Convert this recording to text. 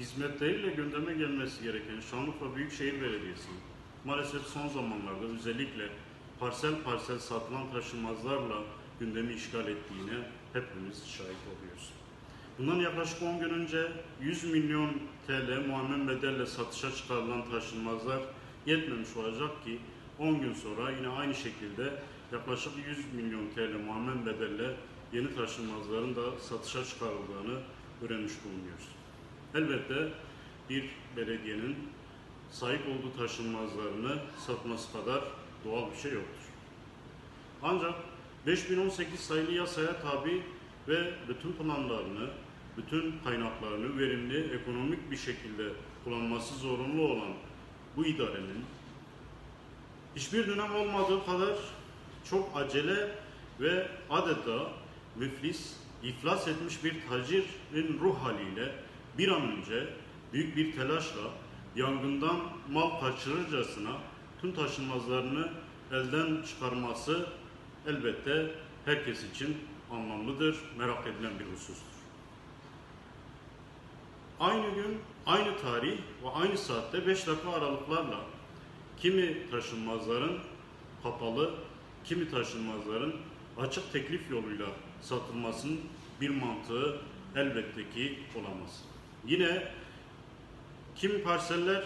hizmetleriyle gündeme gelmesi gereken Şanlıurfa Büyükşehir Belediyesi maalesef son zamanlarda özellikle parsel parsel satılan taşınmazlarla gündemi işgal ettiğine hepimiz şahit oluyoruz. Bundan yaklaşık 10 gün önce 100 milyon TL muammen bedelle satışa çıkarılan taşınmazlar yetmemiş olacak ki 10 gün sonra yine aynı şekilde yaklaşık 100 milyon TL muammen bedelle yeni taşınmazların da satışa çıkarıldığını öğrenmiş bulunuyoruz. Elbette bir belediyenin sahip olduğu taşınmazlarını satması kadar doğal bir şey yoktur. Ancak 5018 sayılı yasaya tabi ve bütün planlarını, bütün kaynaklarını verimli, ekonomik bir şekilde kullanması zorunlu olan bu idarenin hiçbir dönem olmadığı kadar çok acele ve adeta müflis, iflas etmiş bir tacirin ruh haliyle bir an önce büyük bir telaşla yangından mal kaçırırcasına tüm taşınmazlarını elden çıkarması elbette herkes için anlamlıdır, merak edilen bir husustur. Aynı gün, aynı tarih ve aynı saatte 5 dakika aralıklarla kimi taşınmazların kapalı, kimi taşınmazların açık teklif yoluyla satılmasının bir mantığı elbette ki olamaz. Yine kimi parseller